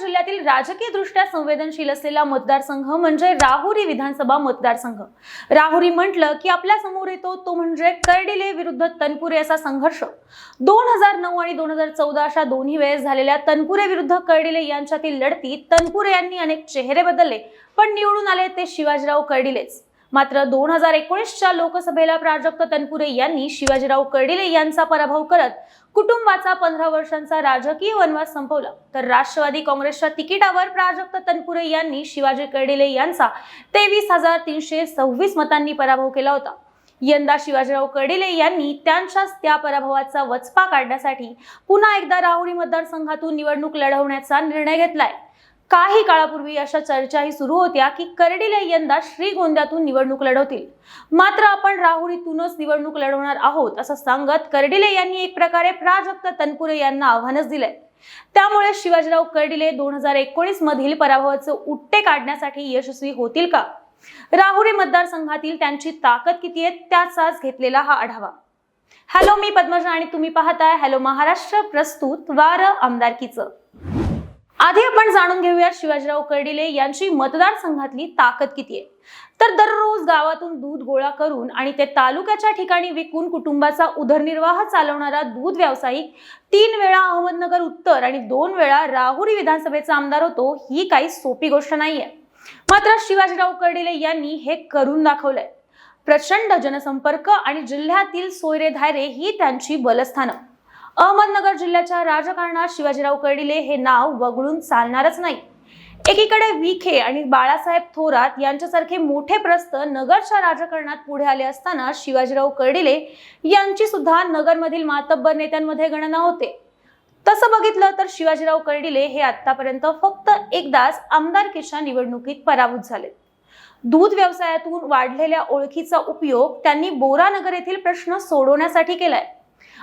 जिल्ह्यातील राजकीय दृष्ट्या संवेदनशील असलेला मतदारसंघ म्हणजे राहुरी विधानसभा मतदारसंघ. राहुरी म्हटलं की आपल्यासमोर येतो तो म्हणजे कर्डिले विरुद्ध तनपुरे असा संघर्ष. दोन हजार नऊ आणि दोन हजार चौदा अशा दोन्ही वेळेस झालेल्या तनपुरे विरुद्ध कर्डिले यांच्यातील लढतीत तनपुरे यांनी अनेक चेहरे बदलले पण निवडून आले ते शिवाजीराव कर्डिलेच. मात्र दोन हजार एकोणीसच्या लोकसभेला प्राजक्त तनपुरे यांनी शिवाजीराव कर्डिले यांचा पराभव करत कुटुंबाचा पंधरा वर्षांचा राजकीय वनवास संपवला. तर राष्ट्रवादी काँग्रेसच्या तिकिटावर प्राजक्त तनपुरे यांनी शिवाजी कर्डिले यांचा तेवीस हजार तीनशे सव्वीस मतांनी पराभव केला होता. यंदा शिवाजीराव कर्डिले यांनी त्यांच्याच त्या पराभवाचा वचपा काढण्यासाठी पुन्हा एकदा राहुरी मतदारसंघातून निवडणूक लढवण्याचा निर्णय घेतलाय. काही काळापूर्वी अशा चर्चाही सुरू होत्या की कर्डिले यंदा श्रीगोंद्यातून निवडणूक लढवतील. मात्र आपण राहुरीतूनच निवडणूक लढवणार आहोत असं सांगत कर्डिले यांनी एक प्रकारे प्राजक्त तनपुरे यांना आव्हानच दिलंय. त्यामुळे शिवाजीराव कर्डिले दोन हजार एकोणीस मधील पराभवाचे उट्टे काढण्यासाठी यशस्वी होतील का? राहुरी मतदारसंघातील त्यांची ताकद किती आहे त्याचाच घेतलेला हा आढावा. हॅलो मी पद्मजा आणि तुम्ही पाहताय हॅलो महाराष्ट्र प्रस्तुत वार आमदारकीचं. आधी आपण जाणून घेऊया शिवाजीराव कर्डिले यांची मतदारसंघातली ताकद किती आहे? तर दररोज गावातून दूध गोळा करून आणि ते तालुक्याच्या ठिकाणी विकून कुटुंबाचा उदरनिर्वाह चालवणारा दूध व्यावसायिक तीन वेळा अहमदनगर उत्तर आणि दोन वेळा राहुरी विधानसभेचा आमदार होतो ही काही सोपी गोष्ट नाहीये. मात्र शिवाजीराव कर्डिले यांनी हे करून दाखवलंय. प्रचंड जनसंपर्क आणि जिल्ह्यातील सोयरे धायरे ही त्यांची बलस्थानं. अहमदनगर जिल्ह्याच्या राजकारणात शिवाजीराव कर्डिले हे नाव वगळून चालणारच नाही. एकीकडे विखे आणि बाळासाहेब थोरात यांच्यासारखे मोठे प्रस्त नगरच्या राजकारणात पुढे आले असताना शिवाजीराव कर्डिले यांची सुद्धा नगरमधील मातब्बर नेत्यांमध्ये गणना होते. तसं बघितलं तर शिवाजीराव कर्डिले हे आतापर्यंत फक्त एकदाच आमदारकीच्या निवडणुकीत पराभूत झाले दूध व्यवसायातून वाढलेल्या ओळखीचा उपयोग त्यांनी बोरानगर येथील प्रश्न सोडवण्यासाठी केलाय.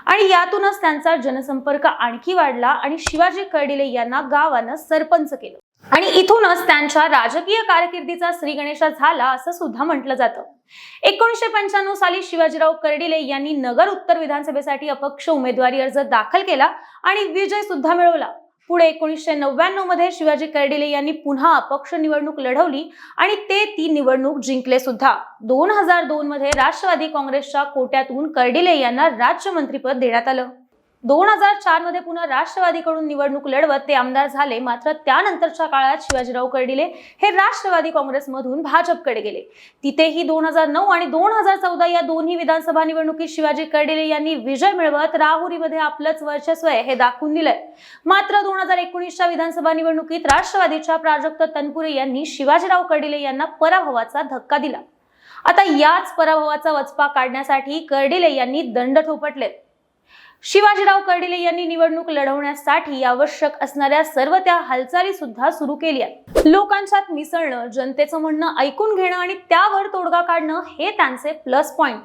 आणि यातूनच त्यांचा जनसंपर्क आणखी वाढला आणि शिवाजी कर्डिले यांना गावानं सरपंच केलं. आणि इथूनच त्यांच्या राजकीय कारकिर्दीचा श्री गणेशा झाला असं सुद्धा म्हटलं जातं. एकोणीशे पंच्याण्णव साली शिवाजीराव कर्डिले यांनी नगर उत्तर विधानसभेसाठी अपक्ष उमेदवारी अर्ज दाखल केला आणि विजय सुद्धा मिळवला. पुढे एकोणीसशे नव्याण्णवमध्ये शिवाजी कर्डिले यांनी पुन्हा अपक्ष निवडणूक लढवली आणि ते ती निवडणूक जिंकले सुद्धा. दोन हजार दोन मध्ये राष्ट्रवादी काँग्रेसच्या कोट्यातून कर्डिले यांना राज्यमंत्रीपद देण्यात आलं. दोन हजार चारमध्ये पुन्हा राष्ट्रवादीकडून निवडणूक लढवत ते आमदार झाले. मात्र त्यानंतरच्या काळात शिवाजीराव कर्डिले हे राष्ट्रवादी काँग्रेसमधून भाजपकडे गेले. तिथेही दोन हजार नऊ आणि दोन हजार चौदा या दोन्ही विधानसभा निवडणुकीत शिवाजी कर्डिले यांनी विजय मिळवत राहुरीमध्ये आपलंच वर्चस्व आहे हे दाखवून दिलंय. मात्र दोन हजार एकोणीसच्या विधानसभा निवडणुकीत राष्ट्रवादीच्या प्राजक्त तनपुरे यांनी शिवाजीराव कर्डिले यांना पराभवाचा धक्का दिला. आता याच पराभवाचा वचपा काढण्यासाठी कर्डिले यांनी दंड थोपटले शिवाजीराव कर्डिले यांनी निवडणूक लढवण्यासाठी आवश्यक असणाऱ्या सर्व त्या हालचाली सुद्धा सुरू केल्या लोकांच्यात मिसळणं जनतेचं म्हणणं ऐकून घेणं आणि त्यावर तोडगा काढणं हे त्यांचे प्लस पॉइंट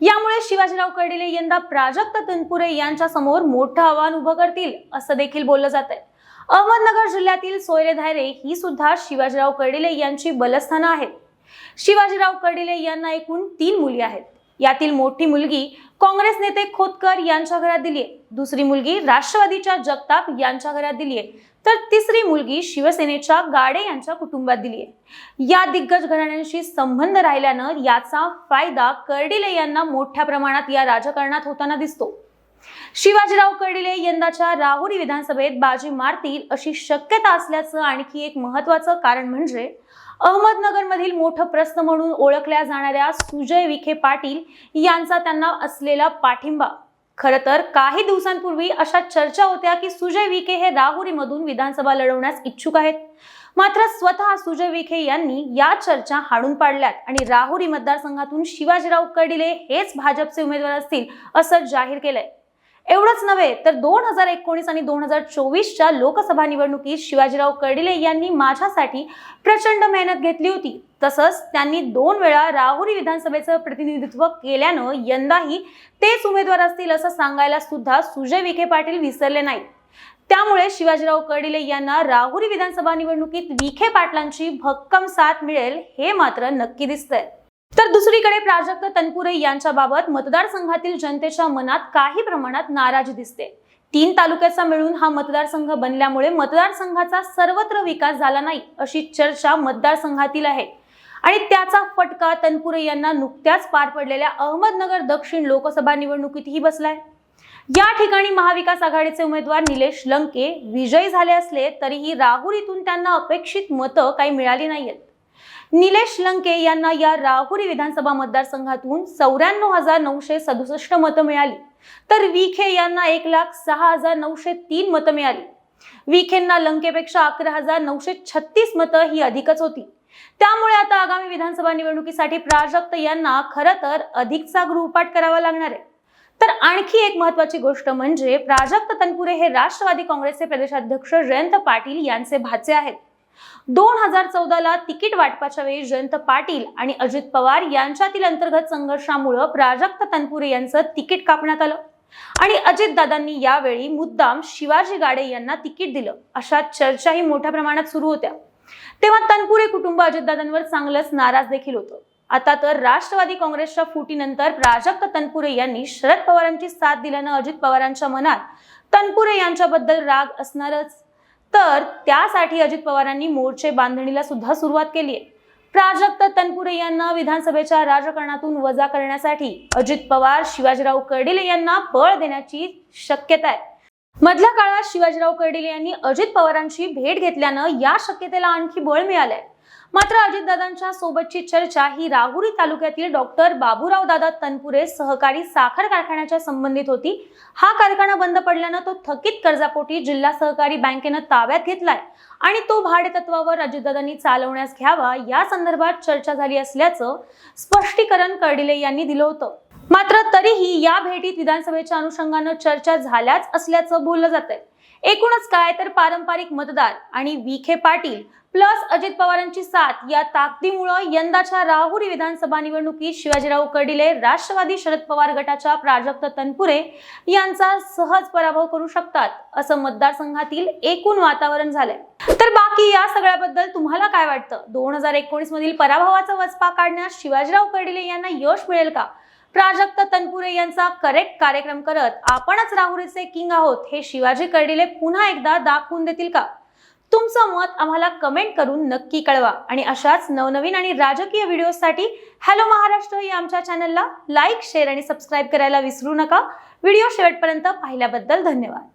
यामुळे शिवाजीराव कर्डिले यंदा प्राजक्त तनपुरे यांच्या समोर मोठं आव्हान उभं करतील असं देखील बोललं जात आहे अहमदनगर जिल्ह्यातील सोयरे धायरे ही सुद्धा शिवाजीराव कर्डिले यांची बलस्थानं आहेत. शिवाजीराव कर्डिले यांना एकूण तीन मुली आहेत. यातील मोठी मुलगी काँग्रेस नेते खोतकर यांच्या घरात दिलीये दुसरी मुलगी राष्ट्रवादीच्या जगताप यांच्या घरात दिलीये तर तिसरी मुलगी शिवसेनेच्या गाडे यांच्या कुटुंबात दिलीये या दिग्गज घराण्यांशी संबंध राहिल्यानं याचा फायदा कर्डिले यांना मोठ्या प्रमाणात या राजकारणात होताना दिसतो. शिवाजीराव कर्डिले यंदाच्या राहुरी विधानसभेत बाजी मारतील अशी शक्यता असल्याचं आणखी एक महत्वाचं कारण म्हणजे अहमदनगरमधील मोठं प्रश्न म्हणून ओळखल्या जाणाऱ्या सुजय विखे पाटील यांचा त्यांना असलेला पाठिंबा. खरं तर काही दिवसांपूर्वी अशा चर्चा होत्या की सुजय विखे हे राहुरीमधून विधानसभा लढवण्यास इच्छुक आहेत. मात्र स्वतः सुजय विखे यांनी या चर्चा हाणून पाडल्यात आणि राहुरी मतदारसंघातून शिवाजीराव कर्डिले हेच भाजपचे उमेदवार असतील असं जाहीर केलंय. एवढंच नव्हे तर दोन हजार एकोणीस आणि दोन हजार चोवीसच्या लोकसभा निवडणुकीत शिवाजीराव कर्डिले यांनी माझ्यासाठी प्रचंड मेहनत घेतली होती. तसंच त्यांनी दोन वेळा राहुरी विधानसभेचं प्रतिनिधित्व केल्यानं यंदाही तेच उमेदवार असतील असं सांगायला सुद्धा सुजय विखे पाटील विसरले नाहीत. त्यामुळे शिवाजीराव कर्डिले यांना राहुरी विधानसभा निवडणुकीत विखे पाटलांची भक्कम साथ मिळेल हे मात्र नक्की दिसतंय. तर दुसरीकडे प्राजक्त तनपुरे यांच्या बाबत मतदारसंघातील जनतेच्या मनात काही प्रमाणात नाराजी दिसते. तीन तालुक्याचा मिळून हा मतदारसंघ बनल्यामुळे मतदारसंघाचा सर्वत्र विकास झाला नाही अशी चर्चा मतदारसंघातील आहे. आणि त्याचा फटका तनपुरे यांना नुकत्याच पार पडलेल्या अहमदनगर दक्षिण लोकसभा निवडणुकीतही बसलाय. या ठिकाणी महाविकास आघाडीचे उमेदवार निलेश लंके विजयी झाले असले तरीही राहुरीतून त्यांना अपेक्षित मतं काही मिळाली नाहीयेत. निलेश लंके यांना या राहुरी विधानसभा मतदारसंघातून चौऱ्याण्णव हजार नऊशे सदुसष्ट मतं मिळाली. तर विखे यांना एक लाख सहा हजार नऊशे तीन मतं मिळाली. विखेंना लंकेपेक्षा अकरा हजार नऊशे छत्तीस मतं ही अधिकच होती. त्यामुळे आता आगामी विधानसभा निवडणुकीसाठी प्राजक्त यांना खरं तर अधिकचा गृहपाठ करावा लागणार आहे. तर आणखी एक महत्वाची गोष्ट म्हणजे प्राजक्त तनपुरे हे राष्ट्रवादी काँग्रेसचे प्रदेशाध्यक्ष जयंत पाटील यांचे भाचे आहेत. दोन हजार चौदाला तिकीट वाटपाच्या वेळी जयंत पाटील आणि अजित पवार यांच्यातील अंतर्गत संघर्षामुळं प्राजक्त तनपुरे यांचं तिकीट कापण्यात आलं. आणि अजितदादांनी यावेळी मुद्दाम शिवाजी गाडे यांना तिकीट दिलं. अशा चर्चाही मोठ्या प्रमाणात सुरू होत्या. तेव्हा तनपुरे कुटुंब अजितदादांवर चांगलंच नाराज देखील होतं. आता तर राष्ट्रवादी काँग्रेसच्या फुटीनंतर प्राजक्त तनपुरे यांनी शरद पवारांची साथ दिल्यानं अजित पवारांच्या मनात तनपुरे यांच्याबद्दल राग असणारच. तर त्यासाठी अजित पवारांनी मोर्चे बांधणीला सुद्धा सुरुवात केली आहे प्राजक्त तनपुरे यांना विधानसभेच्या राजकारणातून वजा करण्यासाठी अजित पवार शिवाजीराव कर्डिले यांना बळ देण्याची शक्यता आहे. मधल्या काळात शिवाजीराव कर्डिले यांनी अजित पवारांची भेट घेतल्यानं या शक्यतेला आणखी बळ मिळालंय. मात्र अजितदादांच्या सोबतची चर्चा ही राहुरी तालुक्यातील डॉक्टर बाबूराव दादा तनपुरे सहकारी साखर कारखान्याच्या संबंधित होती. हा कारखाना बंद पडल्यानं तो थकीत कर्जापोटी जिल्हा सहकारी बँकेनं ताब्यात घेतलाय आणि तो भाडेतत्वावर अजितदादांनी चालवण्यास घ्यावा या संदर्भात चर्चा झाली असल्याचं स्पष्टीकरण कर्डिले यांनी दिलं होतं. मात्र तरीही या भेटीत विधानसभेच्या अनुषंगानं चर्चा झाल्याच असल्याचं बोललं जात आहे एकूणच काय तर पारंपरिक मतदार आणि विखे पाटील प्लस अजित पवारांची साथ या ताकदीमुळं यंदाच्या राहुरी विधानसभा निवडणुकीत शिवाजीराव कर्डिले राष्ट्रवादी शरद पवार गटाच्या प्राजक्त तनपुरे यांचा सहज पराभव करू शकतात असं मतदारसंघातील एकूण वातावरण झालंय. तर बाकी या सगळ्याबद्दल तुम्हाला काय वाटतं? दोन हजार एकोणीस मधील पराभवाचा वचपा काढण्यास शिवाजीराव कर्डिले यांना यश मिळेल का? प्राजक्त तनपुरे यांचा करेक्ट कार्यक्रम करत आपणच राहुरीचे किंग आहोत हे शिवाजी कर्डिले पुन्हा एकदा दाखवून देतील का? तुमचं मत आम्हाला कमेंट करून नक्की कळवा. आणि अशाच नवनवीन आणि राजकीय व्हिडिओसाठी हॅलो महाराष्ट्र या आमच्या चॅनलला लाईक शेअर आणि सबस्क्राईब करायला विसरू नका. व्हिडिओ शेवटपर्यंत पाहिल्याबद्दल धन्यवाद.